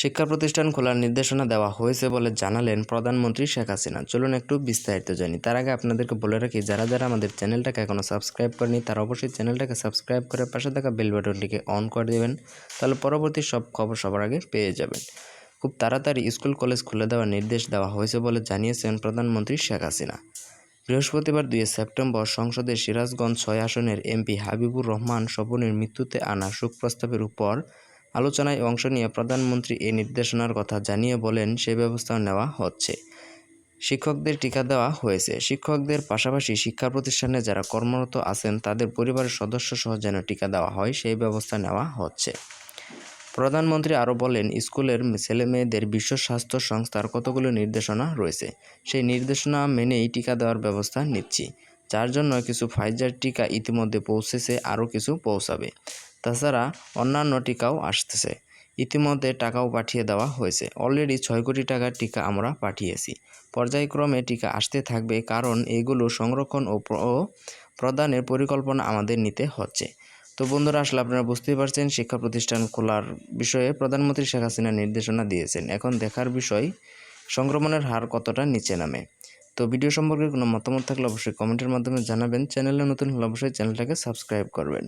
শিক্ষা প্রতিষ্ঠান খোলার নির্দেশনা দেওয়া হয়েছে বলে জানালেন প্রধানমন্ত্রী শেখ হাসিনা। চলুন একটু বিস্তারিত জানি। তার আগে আপনাদেরকে বলে রাখি, যারা যারা আমাদের চ্যানেলটাকে এখনও সাবস্ক্রাইব করেনি তারা অবশ্যই চ্যানেলটাকে সাবস্ক্রাইব করে পাশে থাকা বেল বাটনটিকে অন করে দেবেন, তাহলে পরবর্তী সব খবর সবার আগে পেয়ে যাবেন। খুব তাড়াতাড়ি স্কুল, কলেজ খুলে দেওয়ার নির্দেশ দেওয়া হয়েছে বলে জানিয়েছেন প্রধানমন্ত্রী শেখ হাসিনা। বৃহস্পতিবার দুই সেপ্টেম্বর সংসদে সিরাজগঞ্জ ছয় আসনের এমপি হাবিবুর রহমান স্বপনের মৃত্যুতে আনা শোক প্রস্তাবের উপর আলোচনায় অংশ নিয়ে প্রধানমন্ত্রী এই নির্দেশনার কথা জানিয়ে বলেন, সে ব্যবস্থা নেওয়া হচ্ছে। শিক্ষকদের টিকা দেওয়া হয়েছে। শিক্ষকদের পাশাপাশি শিক্ষা প্রতিষ্ঠানে যারা কর্মরত আছেন, তাদের পরিবারের সদস্য সহ যেন টিকা দেওয়া হয়, সেই ব্যবস্থা নেওয়া হচ্ছে। প্রধানমন্ত্রী আরও বলেন, স্কুলের ছেলে মেয়েদের বিশ্ব স্বাস্থ্য সংস্থার কতগুলো নির্দেশনা রয়েছে? সেই নির্দেশনা মেনেই টিকা দেওয়ার ব্যবস্থা নিচ্ছি। যার জন্য কিছু ফাইজার টিকা ইতিমধ্যে পৌঁছেছে, আরও কিছু পৌঁছাবে। তাছাড়া অন্যান্য টিকাও আসতেছে। ইতিমধ্যে টাকাও পাঠিয়ে দেওয়া হয়েছে। অলরেডি ছয় কোটি টাকার টিকা আমরা পাঠিয়েছি। পর্যায়ক্রমে টিকা আসতে থাকবে কারণ এগুলো সংরক্ষণ ও প্র- প্রদানের পরিকল্পনা আমাদের নিতে হচ্ছে। তো বন্ধুরা, আসলে আপনারা বুঝতেই পারছেন, শিক্ষা প্রতিষ্ঠান খোলার বিষয়ে প্রধানমন্ত্রী শেখ হাসিনা নির্দেশনা দিয়েছেন। এখন দেখার বিষয়, সংক্রমণের হার কতটা নিচে নামে? তো ভিডিও সম্পর্কে কোনো মতামত থাকলে অবশ্যই কমেন্টের মাধ্যমে জানাবেন। চ্যানেলে নতুন হলে অবশ্যই চ্যানেলটাকে সাবস্ক্রাইব করবেন।